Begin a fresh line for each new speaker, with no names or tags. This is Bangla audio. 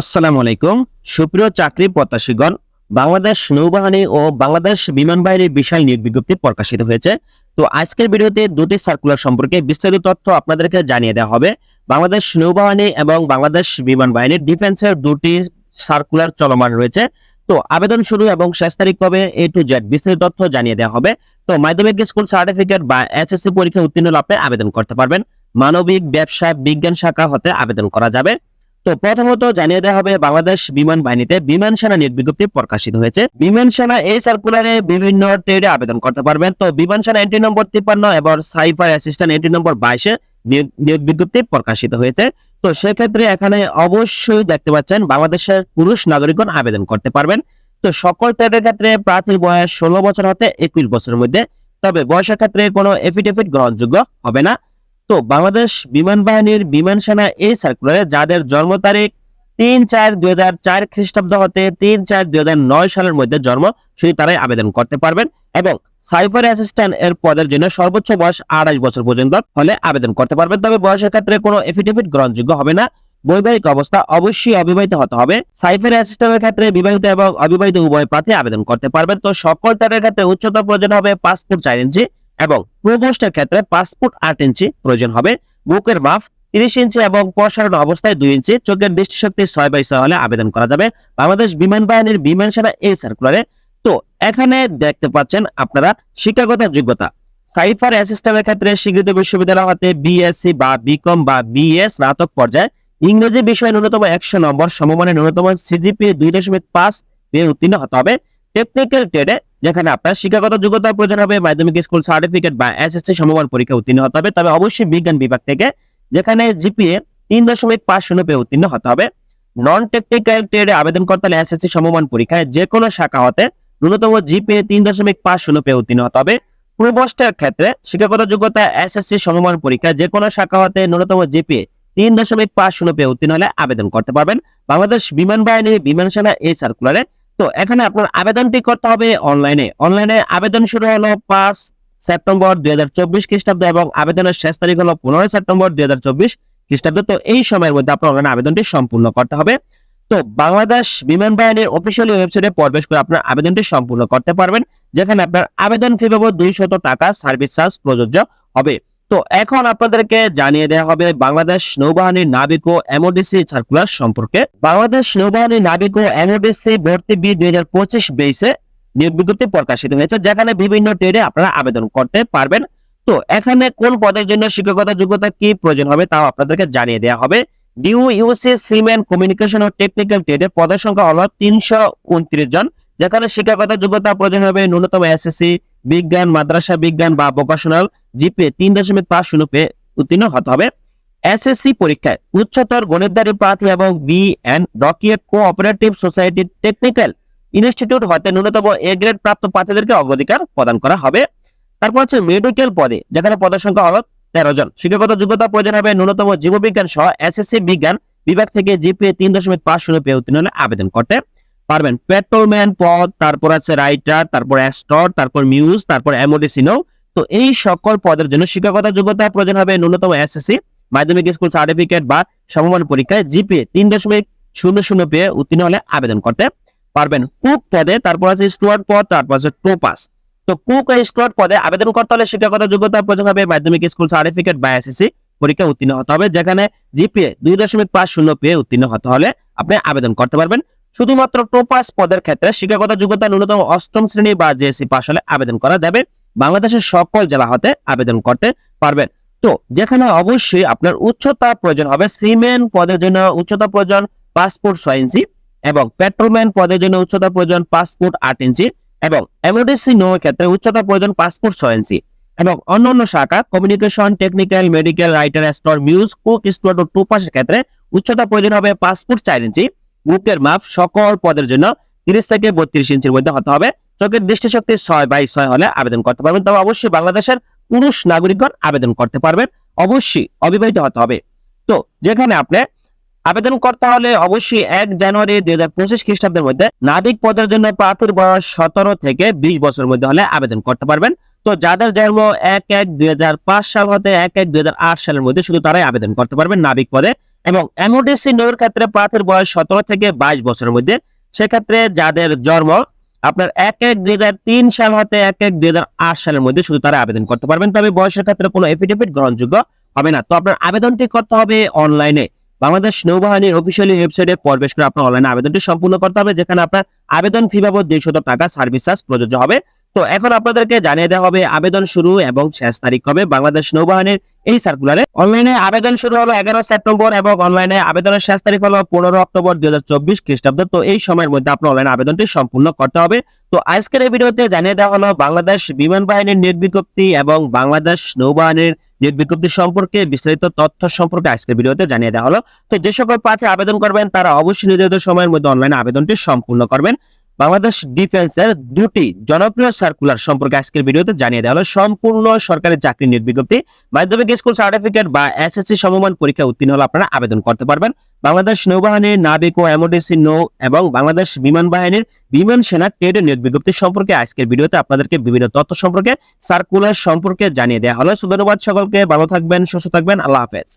আসসালামু আলাইকুম। সুপ্রিয় চাকরি প্রত্যাশীগণ, বাংলাদেশ নৌবাহিনী ও বাংলাদেশ বিমান বাহিনীর বিশাল নিয়োগ বিজ্ঞপ্তি প্রকাশিত হয়েছে। তো আজকের ভিডিওতে দুটি সার্কুলার সম্পর্কে বিস্তারিত তথ্য আপনাদেরকে জানিয়ে দেওয়া হবে। বাংলাদেশ নৌবাহিনী এবং বাংলাদেশ বিমান বাহিনীর ডিফেন্সের দুটি সার্কুলার চলমান রয়েছে। তো আবেদন শুরু এবং শেষ তারিখ কবে এ টু জেড বিস্তারিত তথ্য জানিয়ে দেওয়া হবে। তো মাধ্যমিক স্কুল সার্টিফিকেট বা এসএসসি পরীক্ষা উত্তীর্ণ লাভে আবেদন করতে পারবেন। মানবিক, ব্যবসা, বিজ্ঞান শাখা হতে আবেদন করা যাবে। তো প্রথমত জানিয়ে দেওয়া হবে বাংলাদেশ বিমান বাহিনীতে বিমান সেনা নিয়োগ বিজ্ঞপ্তি প্রকাশিত হয়েছে। বিমান সেনা এই সার্কুলারে বিভিন্ন ট্রেডে আবেদন করতে পারবেন। তো বিমান সেনা এন্ট্রি নম্বর তিপ্পান্ন এবং সাইফার অ্যাসিস্ট্যান্ট এন্ট্রি নম্বর বাইশে নিয়োগ বিজ্ঞপ্তি প্রকাশিত হয়েছে। তো সেক্ষেত্রে এখানে অবশ্যই দেখতে পাচ্ছেন বাংলাদেশের পুরুষ নাগরিকগণ আবেদন করতে পারবেন। তো সকল ট্রেডের ক্ষেত্রে প্রার্থীর বয়স ষোলো বছর হতে একুশ বছরের মধ্যে। তবে বয়সের ক্ষেত্রে কোনো এফিডেভিট গ্রহণযোগ্য হবে না। তো বাংলাদেশ বিমান বাহিনীর বিমান সেনা এই সার্কুলারে যাদের জন্ম তারিখ তিন চার দুই হাজার চার খ্রিস্টাব্দ হতে তিন চার দুই হাজার নয় সালের মধ্যে জন্ম, শুধু তারাই আবেদন করতে পারবেন এবং সাইবার অ্যাসিস্ট্যান্ট এর পদের জন্য সর্বোচ্চ বয়স আড়াইশ বছর পর্যন্ত হলে আবেদন করতে পারবেন। তবে বয়সের ক্ষেত্রে কোনো এফিডেভিট গ্রহণযোগ্য হবে না। বৈবাহিক অবস্থা অবশ্যই অবিবাহিত হতে হবে। সাইফার অ্যাসিস্ট্যান্টের ক্ষেত্রে বিবাহিত এবং অবিবাহিত উভয় প্রার্থী আবেদন করতে পারবেন। তো সকল তাদের ক্ষেত্রে উচ্চতর প্রয়োজন হবে পাসপোর্ট চার এবং প্রকোষ্ঠের ক্ষেত্রে পাসপোর্ট আট ইঞ্চি প্রয়োজন হবে। বুকের মাপ তিরিশ ইঞ্চি এবং প্রসারণ অবস্থায় দুই ইঞ্চি। চোখের দৃষ্টিশক্তি ছয় বাই ছয় হলে আবেদন করা যাবে। বাংলাদেশ বিমান বাহিনীর বিমান সেনা এই সার্কুলারে তো এখানে দেখতে পাচ্ছেন আপনারা শিক্ষাগত যোগ্যতা। সাইফার অ্যাসিস্ট্যান্টের ক্ষেত্রে স্বীকৃত বিশ্ববিদ্যালয় হতে বিএসসি বা বিকম বা বিএ স্নাতক পর্যায়ে। ইংরেজি বিষয়ে ন্যূনতম একশো নম্বর, সমমানের ন্যূনতম সিজিপি দুই দশমিক পাঁচ উত্তীর্ণ হতে হবে। টেকনিক্যাল ট্রেডে যেখানে আপনার শিক্ষাগত যোগ্যতা প্রয়োজন হবে, মাধ্যমিক স্কুল সার্টিফিকেট বা এসএসসি সমমান পরীক্ষা উত্তীর্ণ হতে হবে। তবে অবশ্যই বিজ্ঞান বিভাগ থেকে যেখানে জিপিএ তিন দশমিক পাঁচ শূন্য পেয়ে উত্তীর্ণ হতে হবে। নন টেকনিক্যাল ট্রেডে আবেদন করতে হলে এসএসসি সমমান পরীক্ষায় যে কোনো শাখা হতে ন্যূনতম জিপিএ তিন দশমিক পাঁচ শূন্য পেয়ে উত্তীর্ণ হতে হবে। পূর্বষ্টের ক্ষেত্রে শিক্ষাগত যোগ্যতা এসএসসি সমমান পরীক্ষায় যে কোনো শাখা হতে ন্যূনতম জিপিএ তিন দশমিক পাঁচ শূন্য পেয়ে উত্তীর্ণ হলে আবেদন করতে পারবেন। বাংলাদেশ বিমান বাহিনীর বিমান সেনা এই সার্কুলারে তো এখানে আপনার আবেদনটি করতে হবে অনলাইনে অনলাইনে আবেদন শুরু হলো পাঁচ সেপ্টেম্বর দুই হাজার চব্বিশ খ্রিস্টাব্দে এবং আবেদনের শেষ তারিখ হলো পনেরোই সেপ্টেম্বর দুই হাজার চব্বিশ খ্রিস্টাব্দে। তো এই সময়ের মধ্যে আপনার অনলাইনে আবেদনটি সম্পূর্ণ করতে হবে। তো বাংলাদেশ বিমান বাহিনীর অফিসিয়াল ওয়েবসাইটে প্রবেশ করে আপনার আবেদনটি সম্পূর্ণ করতে পারবেন, যেখানে আপনার আবেদন ফি বাবদ দুইশত টাকা সার্ভিস চার্জ প্রযোজ্য হবে। তো এখন আপনাদেরকে জানিয়ে দেওয়া হবে বাংলাদেশ নৌবাহিনীর নাবিক ও এমওডিসি সার্কুলার সম্পর্কে। বাংলাদেশ নৌবাহিনীর নাবিক ও এমওডিসি ভর্তি বি দুই হাজার পঁচিশ বেসে নিয়োগ বিজ্ঞপ্তি প্রকাশিত হয়েছে, যেখানে বিভিন্ন ট্রেডে আপনারা আবেদন করতে পারবেন। তো এখানে কোন পদের জন্য শিক্ষকতা যোগ্যতা কি প্রয়োজন হবে তাও আপনাদেরকে জানিয়ে দেওয়া হবে। ডিউ ইউসি সিমেন কমিউনিকেশন ও টেকনিক্যাল ট্রেডে পদের সংখ্যা হলো তিনশো জন, যেখানে শিক্ষকতা যোগ্যতা প্রয়োজন হবে ন্যূনতম এসএসসি বিজ্ঞান, মাদ্রাসা বিজ্ঞান বা ভোকেশনাল জিপে তিন দশমিক পাঁচ শূন্য পেয়ে উত্তীর্ণ হতে হবে। এসএসসি পরীক্ষায় উচ্চতর গণিতদারি প্রার্থী এবং বি এন্ড ডকিয়েট কোঅপারেটিভ সোসাইটি টেকনিক্যাল ইনস্টিটিউট হতে ন্যূনতম এ গ্রেড প্রাপ্ত প্রার্থীদেরকে অগ্রাধিকার প্রদান করা হবে। তারপর হচ্ছে মেডিকেল পদে, যেখানে পদের সংখ্যা হলো তেরো জন। শিক্ষাগত যোগ্যতা প্রয়োজন হবে ন্যূনতম জীববিজ্ঞান সহ এসএসসি বিজ্ঞান বিভাগ থেকে জিপিএ তিন দশমিক পাঁচ শূন্য পেয়ে উত্তীর্ণ আবেদন করতে পারবেন। পেট্রোলম্যান পদ তারপর আছে রাইটার তারপর অ্যাস্টর তারপর মিউজ তারপর এমওডিসিনো তো এই সকল পদের জন্য শিক্ষাগত যোগ্যতা প্রয়োজন হবে ন্যূনতম এসএসসি মাধ্যমিক স্কুল সার্টিফিকেট বা সমমান পরীক্ষায় জিপিএ তিন দশমিক শূন্য শূন্য পেয়ে উত্তীর্ণ হলে আবেদন করতে পারবেন। কুক পদে তারপর আছে স্টুয়ার্ড পদ, তারপর আছে টোপাস তো কুক ও স্টুয়ার্ড পদে আবেদন করতে হলে শিক্ষাগত যোগ্যতা প্রয়োজন হবে মাধ্যমিক স্কুল সার্টিফিকেট বা এসএসসি পরীক্ষা উত্তীর্ণ হতে হবে, যেখানে জিপিএ দুই দশমিক পাঁচ শূন্য পেয়ে উত্তীর্ণ হতে হলে আপনি আবেদন করতে পারবেন। শুধুমাত্র টোপাস পদের ক্ষেত্রে শিক্ষাগত যোগ্যতা ন্যূনতম অষ্টম শ্রেণি বা জেএসসি পাশ হলে আবেদন করা যাবে। বাংলাদেশের সকল জেলা হতে আবেদন করতে পারবেন। তো যেখানে অবশ্যই আপনার উচ্চতা প্রয়োজন হবে সিমেন পদের জন্য উচ্চতা প্রয়োজন পাসপোর্ট ছয় ইঞ্চি এবং পেট্রোলম্যান পদের জন্য উচ্চতা প্রয়োজন পাসপোর্ট আট ইঞ্চি এবং এমওডিসি নো ক্ষেত্রে উচ্চতা প্রয়োজন পাসপোর্ট ছয় ইঞ্চি এবং অন্যান্য শাখা communication, technical, medical, writer store muse cook, steward ও টুপাসের ক্ষেত্রে উচ্চতা প্রয়োজন হবে পাসপোর্ট চার ইঞ্চি বুকের মাপ সকল পদের জন্য তিরিশ থেকে বত্রিশ ইঞ্চির মধ্যে হতে হবে। চোখের দৃষ্টিশক্তি ছয় বাই ছয় হলে আবেদন করতে পারবেন। তবে অবশ্যই বাংলাদেশের পুরুষ নাগরিকগণ আবেদন করতে পারবেন। অবশ্যই অবিবাহিত হতে হবে। তো যেখানে আপনি আবেদন করতে হলে অবশ্যই এক জানুয়ারি দুই হাজার পঁচিশ খ্রিস্টাব্দের মধ্যে নাবিক পদের জন্য প্রার্থীর বয়স সতেরো থেকে বিশ বছরের মধ্যে হলে আবেদন করতে পারবেন। তো যাদের জন্ম এক এক দুই সাল হতে এক এক দুই সালের মধ্যে শুধু তারাই আবেদন করতে পারবেন নাবিক পদে। এবং এমওডিসি নৌর ক্ষেত্রে প্রার্থীর বয়স সতেরো থেকে বাইশ বছরের মধ্যে। সেক্ষেত্রে যাদের জন্ম আপনার এক এক দুই হাজার তিন সাল হতে এক এক দুই হাজার আট সালের মধ্যে শুধু তারা আবেদন করতে পারবেন, তবে বয়সের ক্ষেত্রে কোনো এফিডেভিট গ্রহণযোগ্য হবে না। তো আপনার আবেদনটি করতে হবে অনলাইনে। বাংলাদেশ নৌবাহিনীর অফিসিয়ালি ওয়েবসাইটে প্রবেশ করে আপনার অনলাইনে আবেদনটি সম্পূর্ণ করতে হবে, যেখানে আপনার আবেদন ফি বাবদ দুইশত টাকা সার্ভিস চার্জ প্রযোজ্য হবে। তো এখন আপনাদেরকে জানিয়ে দেওয়া হবে আবেদন শুরু এবং শেষ তারিখ হবে বাংলাদেশ নৌবাহিনীর এই সার্কুলারে অনলাইনে আবেদন শুরু হলো এগারো সেপ্টেম্বর এবং অনলাইনে আবেদনের শেষ তারিখ হলো পনেরো অক্টোবর দুই হাজার চব্বিশ খ্রিস্টাব্দ। তো এই সময়ের মধ্যে আপনার অনলাইন আবেদনটি সম্পূর্ণ করতে হবে। তো আজকের এই ভিডিওতে জানিয়ে দেওয়া হলো বাংলাদেশ বিমান বাহিনীর নিয়োগ বিজ্ঞপ্তি এবং বাংলাদেশ নৌবাহিনীর নিয়োগ বিজ্ঞপ্তি সম্পর্কে বিস্তারিত তথ্য সম্পর্কে আজকের ভিডিওতে জানিয়ে দেওয়া হলো। তো যে সকল প্রার্থী আবেদন করবেন, তারা অবশ্যই নির্ধারিত সময়ের মধ্যে অনলাইনে আবেদনটি সম্পূর্ণ করবেন। বাংলাদেশ ডিফেন্সের দুটি জনপ্রিয় সার্কুলার সম্পর্কে আজকের ভিডিওতে জানিয়ে দেওয়া হলো, সম্পূর্ণ সরকারি চাকরি নিয়োগ বিজ্ঞপ্তি মাধ্যমিক স্কুল সার্টিফিকেট বা এসএসসি সমমান পরীক্ষা উত্তীর্ণ হলে আপনারা আবেদন করতে পারবেন। বাংলাদেশ নৌবাহিনীর নাবিক ও এমওডিসি নৌ এবং বাংলাদেশ বিমান বাহিনীর বিমান সেনা ট্রেডের নিয়োগ বিজ্ঞপ্তি সম্পর্কে আজকের ভিডিওতে আপনাদেরকে বিভিন্ন তথ্য সম্পর্কে সার্কুলার সম্পর্কে জানিয়ে দেওয়া হলো। সো ধন্যবাদ সকলকে ভালো থাকবেন, সুস্থ থাকবেন। আল্লাহ হাফেজ।